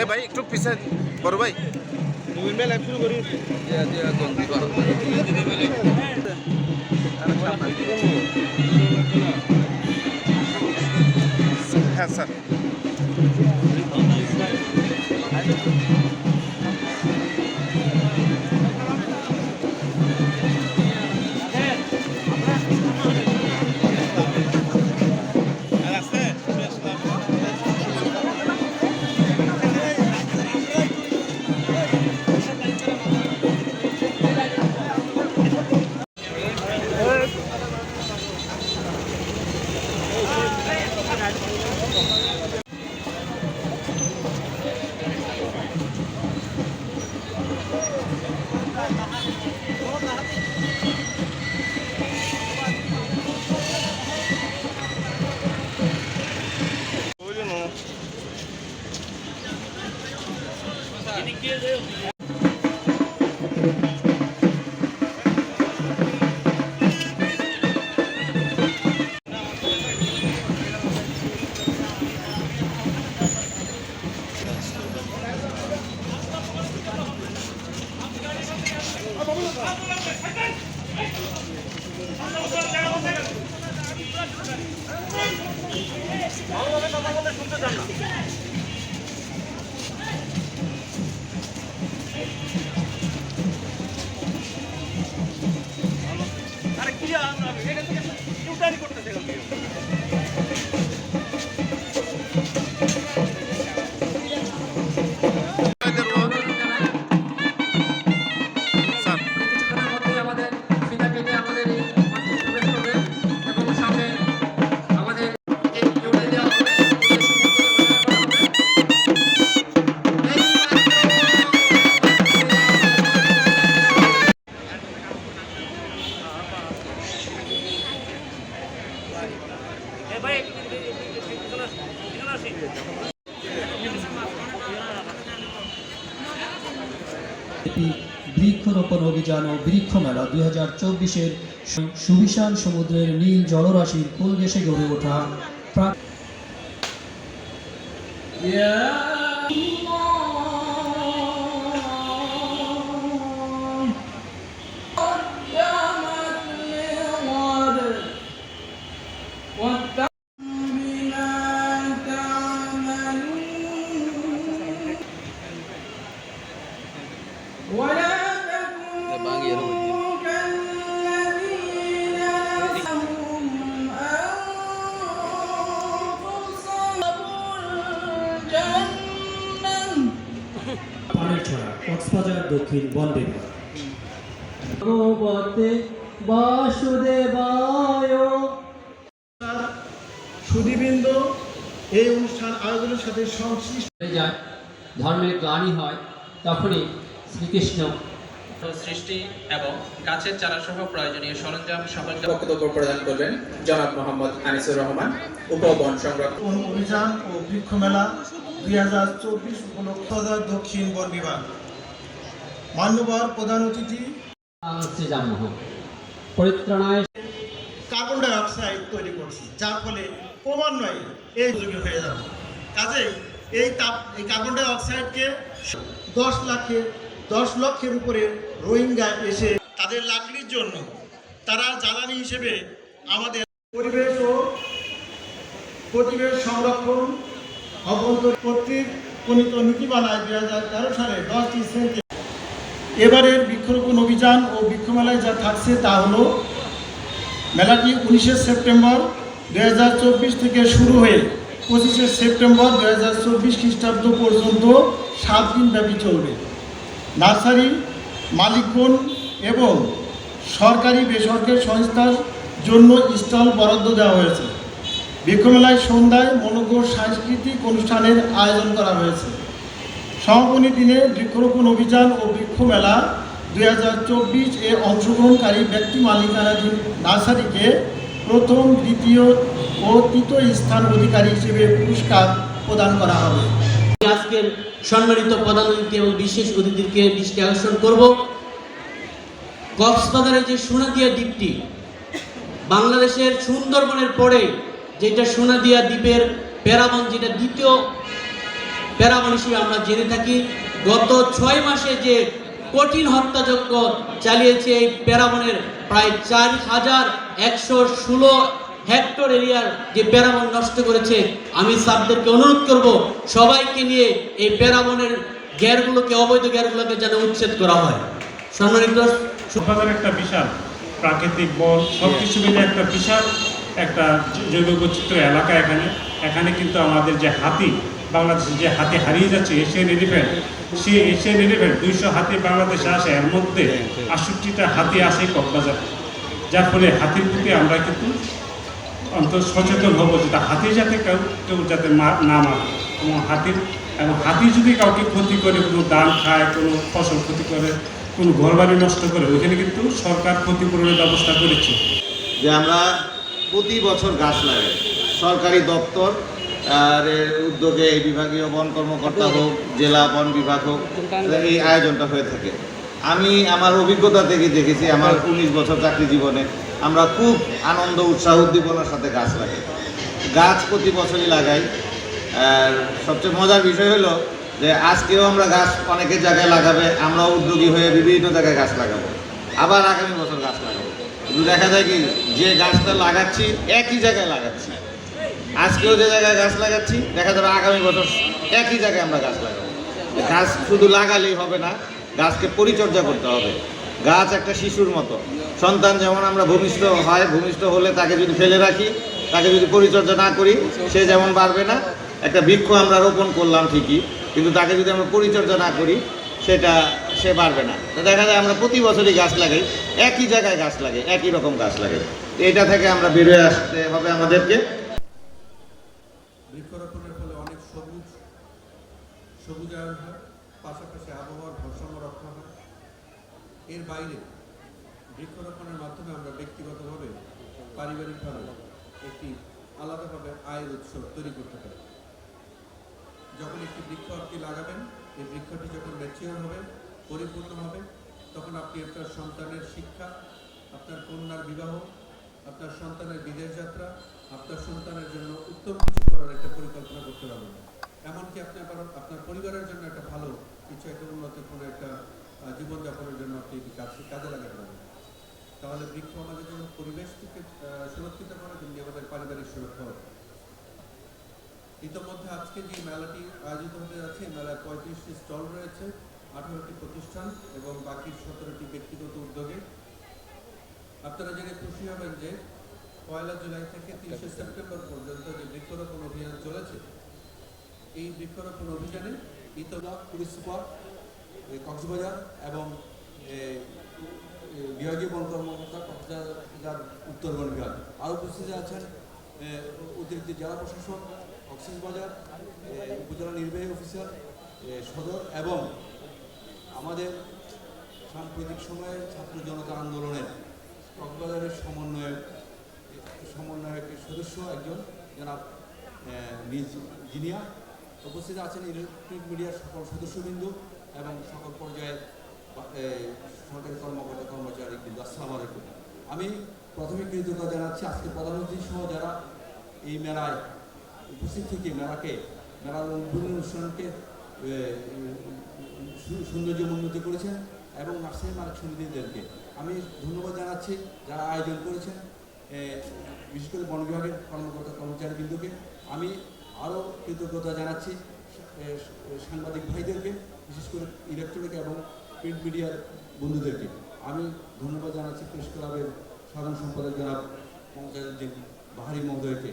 এ ভাই একটু পিছে বড় ভাই। হ্যাঁ স্যার। স্যার অভিযান ও বৃক্ষ মেলা দুই হাজার চব্বিশের সুবিশাল সমুদ্রের নীল জলরাশির ফুল গেসে গড়ে ওঠা প্রা- দক্ষিণ বন্দে ভগবতে বাসুদেবায়। সুদীবৃন্দ এই অনুষ্ঠান আয়োজনের সাথে সংশ্লিষ্ট হয়ে যায় ধর্মের গ্লানি হয় তখনই শ্রীকৃষ্ণ। সৃষ্টি এবং গাছের চারাসহ প্রয়োজনীয় সরঞ্জাম সরঞ্জাম বক্তব্য প্রদান করবেন জনাব মোহাম্মদ আনিসুর রহমান উপ বন সংরক্ষণ অভিযান ও বৃক্ষ মেলা দুই হাজার চব্বিশ উপলক্ষে দক্ষিণ বন বিভাগ মান্যবর প্রধান অতিথি। পরিত্রাণায় কার্বন ডাই অক্সাইড তৈরি করছি যার ফলে ক্রমান্বয়ে এই যুগে হয়ে যাবে। কাজে এই তাপ এই কার্বন ডাই অক্সাইডকে দশ লাখের দশ লক্ষের উপরে রোহিঙ্গা এসে তাদের লাকড়ির জন্য তারা জ্বালানি হিসেবে আমাদের পরিবেশ ও পরিবেশ সংরক্ষণ অভ্যন্তর কর্তৃক প্রণীত নীতিমালায় দুই হাজার তেরো সালে দশ ডিসেম্বর এবারের বৃক্ষরোপণ অভিযান ও বৃক্ষমেলায় যা থাকছে তা হলো, মেলাটি উনিশে সেপ্টেম্বর দু হাজার চব্বিশ থেকে শুরু হয়ে পঁচিশে সেপ্টেম্বর দু হাজার চব্বিশ খ্রিস্টাব্দ পর্যন্ত সাত দিন ব্যাপী চলবে। নার্সারি মালিকগণ এবং সরকারি বেসরকারি সংস্থার জন্য স্টল বরাদ্দ দেওয়া হয়েছে। বৃক্ষমেলায় সন্ধ্যায় মনোজ্ঞ সাংস্কৃতিক অনুষ্ঠানের আয়োজন করা হয়েছে। সমাপনী দিনে বৃক্ষরোপণ অভিযান ও বৃক্ষ মেলা দুই হাজার চব্বিশ এ অংশগ্রহণকারী ব্যক্তি মালিকানাধীন নার্সারিকে প্রথম, দ্বিতীয় ও তৃতীয় স্থান অধিকারী হিসেবে পুরস্কার প্রদান করা হবে। আজকের সম্মানিত প্রধান অতিথি এবং বিশেষ অতিথিকে দৃষ্টি আকর্ষণ করব। কক্সবাজারের যে সোনাদিয়া দ্বীপটি, বাংলাদেশের সুন্দরবনের পরে যেটা সোনাদিয়া দ্বীপের প্যারাবন, যেটা দ্বিতীয় প্যারামন হিসেবে আমরা জেনে থাকি, গত ছয় মাসে যে কঠিন হত্যাযজ্ঞ চালিয়েছে এই প্যারামনের প্রায় চার হাজার একশো ষোলো হেক্টর এরিয়ার যে প্যারামন নষ্ট করেছে, আমি সাবদেরকে অনুরোধ করব সবাইকে নিয়ে এই প্যারামনের গ্যারগুলোকে অবৈধ গ্যারগুলোকে যেন উচ্ছেদ করা হয়। সম্মানিত একটা বিশাল প্রাকৃতিক বন সব কিছু মিলে একটা বিশাল একটা জৈব বৈচিত্র্য এলাকা এখানে। এখানে কিন্তু আমাদের যে হাতি বাংলাদেশে যে হাতি হারিয়ে যাচ্ছে এশিয়ান এলিফ্যান্ট সেই এশিয়ান এলিফ্যান্ট দুইশো হাতি বাংলাদেশে আসে, এর মধ্যে আটষট্টিটা হাতি আসে কক্সবাজার। যার ফলে হাতির প্রতি আমরা কিন্তু অন্তত সচেতন হব যেটা হাতি যাতে কেউ কেউ যাতে না মারে। এবং হাতির এবং হাতি যদি কাউকে ক্ষতি করে, কোনো ধান খায়, কোনো ফসল ক্ষতি করে, কোনো ঘরবাড়ি নষ্ট করে, ওইখানে কিন্তু সরকার ক্ষতিপূরণের ব্যবস্থা করেছে। যে আমরা প্রতি বছর গাছ লাগাই। সরকারি দপ্তর আর উদ্যোগে এই বিভাগীয় বন কর্মকর্তা হোক, জেলা বন বিভাগ হোক, এই আয়োজনটা হয়ে থাকে। আমি আমার অভিজ্ঞতা থেকে দেখেছি, আমার উনিশ বছর চাকরি জীবনে আমরা খুব আনন্দ, উৎসাহ, উদ্দীপনার সাথে গাছ লাগাই। গাছ প্রতি বছরই লাগাই। আর সবচেয়ে মজার বিষয় হলো যে আজকেও আমরা গাছ অনেকের জায়গায় লাগাবে আমরা উদ্যোগী হয়ে বিভিন্ন জায়গায় গাছ লাগাবো। আবার আগামী বছর গাছ লাগাবো। দেখা যায় কি, যে গাছটা লাগাচ্ছি, একই জায়গায় লাগাচ্ছি। আজকেও যে জায়গায় গাছ লাগাচ্ছি, দেখা যাবে আগামী বছর একই জায়গায় আমরা গাছ লাগাবো। গাছ শুধু লাগালেই হবে না, গাছকে পরিচর্যা করতে হবে। গাছ একটা শিশুর মতো। সন্তান যেমন আমরা ভূমিষ্ঠ হয়, ভূমিষ্ঠ হলে তাকে যদি ফেলে রাখি, তাকে যদি পরিচর্যা না করি, সে যেমন বাড়বে না, একটা বৃক্ষ আমরা রোপণ করলাম ঠিকই, কিন্তু তাকে যদি আমরা পরিচর্যা না করি, সেটা সে পারবে না। তো দেখা যায় আমরা প্রতি বছরই গাছ লাগাই, একই জায়গায় গাছ লাগে, একই রকম গাছ লাগে। এটা থেকে আমরা বেরোয় আসতে হবে আমাদেরকে বৃক্ষরোপণের ফলে অনেক সবুজ সবুজায়ন হয় পাশাপাশি আবহাওয়ার ভারসাম্য রক্ষা হয়। এর বাইরে বৃক্ষরোপণের মাধ্যমে আমরা ব্যক্তিগতভাবে, পারিবারিকভাবে একটি আলাদাভাবে আয়ের উৎস তৈরি করতে পারি। যখন একটি বৃক্ষ আপনি লাগাবেন, এই বৃক্ষটি যখন ম্যাচিওর হবে, পরিপূর্ণ হবে, তখন আপনি আপনার সন্তানের শিক্ষা, আপনার কন্যার বিবাহ, আপনার সন্তানের বিদেশ যাত্রা, আপনার সন্তানের জন্য উত্তম কিছু করার একটা পরিকল্পনা করতে পারবেন। এমনকি আপনি আবার আপনার পরিবারের জন্য একটা ভালো কিছু একটা উন্নত কোনো একটা জীবনযাপনের জন্য আপনি কাজ কাজে লাগাতে পারেন? তাহলে বৃক্ষ আমাদের পরিবেশকে আহ, সুরক্ষিত করে তেমনি আমাদের পারিবারিক সুরক্ষা ইতিমধ্যে আজকে যে মেলাটি আয়োজিত হতে যাচ্ছে মেলায় পঁয়ত্রিশটি স্টল রয়েছে আঠারোটি প্রতিষ্ঠান এবং বাকি সতেরোটি ব্যক্তিগত উদ্যোগে। আপনারা জেনে খুশি হবেন যে পয়লা জুলাই থেকে তিরিশে সেপ্টেম্বর পর্যন্ত যে বৃক্ষরোপণ অভিযান চলেছে এই বৃক্ষরোপণ অভিযানে ইতলা পুলিশ সুপার কক্সবাজার এবং বিভাগীয় বন কর্মকর্তা কক্সবাজার উত্তরবন বিভাগ। আরও উপস্থিত আছেন অতিরিক্ত জেলা প্রশাসক কক্সবাজার উপজেলা নির্বাহী অফিসার সদর এবং আমাদের সাম্প্রতিক সময়ে ছাত্র জনতা আন্দোলনের কক্সবাজারের সমন্বয়ক সমন্বয়কের সদস্য একজন, জনাব জিনিয়া উপস্থিত আছেন ইলেকট্রিক মিডিয়ার সকল সদস্যবৃন্দ এবং সকল পর্যায়ের সরকারি কর্মকর্তা, কর্মচারী কিন্তু আসসালামু আলাইকুম। আমি প্রথমে কৃতজ্ঞতা জানাচ্ছি আজকে প্রধানমন্ত্রী সহ যারা এই মেলায় উপস্থিত থেকে মেলাকে, মেলার উদ্বোধনী অনুষ্ঠানকে সৌন্দর্য উন্নতি করেছেন এবং নার্সারি মালিক সমিতিদেরকে। আমি ধন্যবাদ জানাচ্ছি যারা আয়োজন করেছেন বিশেষ করে বন বিভাগের কর্মকর্তা, কর্মচারীবৃন্দকে। আমি আরও কৃতজ্ঞতা জানাচ্ছি সাংবাদিক ভাইদেরকে, বিশেষ করে ইলেকট্রনিক এবং প্রিন্ট মিডিয়ার বন্ধুদেরকে। আমি ধন্যবাদ জানাচ্ছি প্রেস ক্লাবের সাধারণ সম্পাদক জনাব মমতাজুদ্দিন বাহারি মহোদয়কে।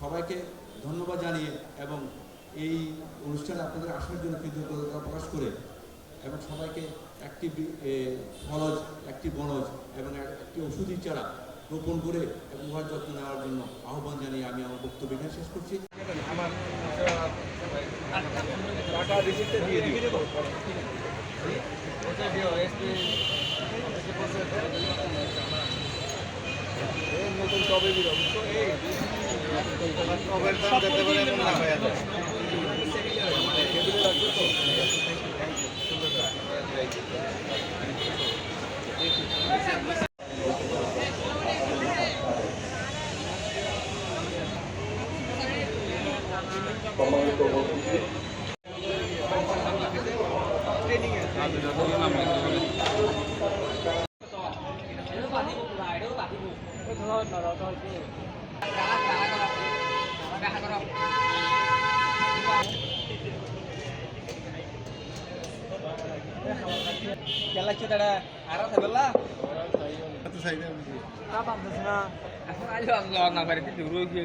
সবাইকে ধন্যবাদ জানিয়ে এবং এই অনুষ্ঠানে আপনাদের আসার জন্য কৃতজ্ঞতা প্রকাশ করে এবং সবাইকে একটি ফলজ একটি বনজ এবং এক- একটি ওষুধি চারা রোপণ করে উহার যত্ন নেওয়ার জন্য আহ্বান জানিয়ে আমি আমার বক্তব্য এখানে শেষ করছি। সম্মানিত উপস্থিতি ಎಲ್ಲ ಚಿದಾಡ ಆರಾಸಲ್ಲ ಅದು ಸೈಡ್ ಆ ಬಾಂಧಸ್ನ ಅಸರಾಜ್ ಆಗ್ಲೋ ನಾ ಬರೀತಿದ್ರು ಹೋಗಿ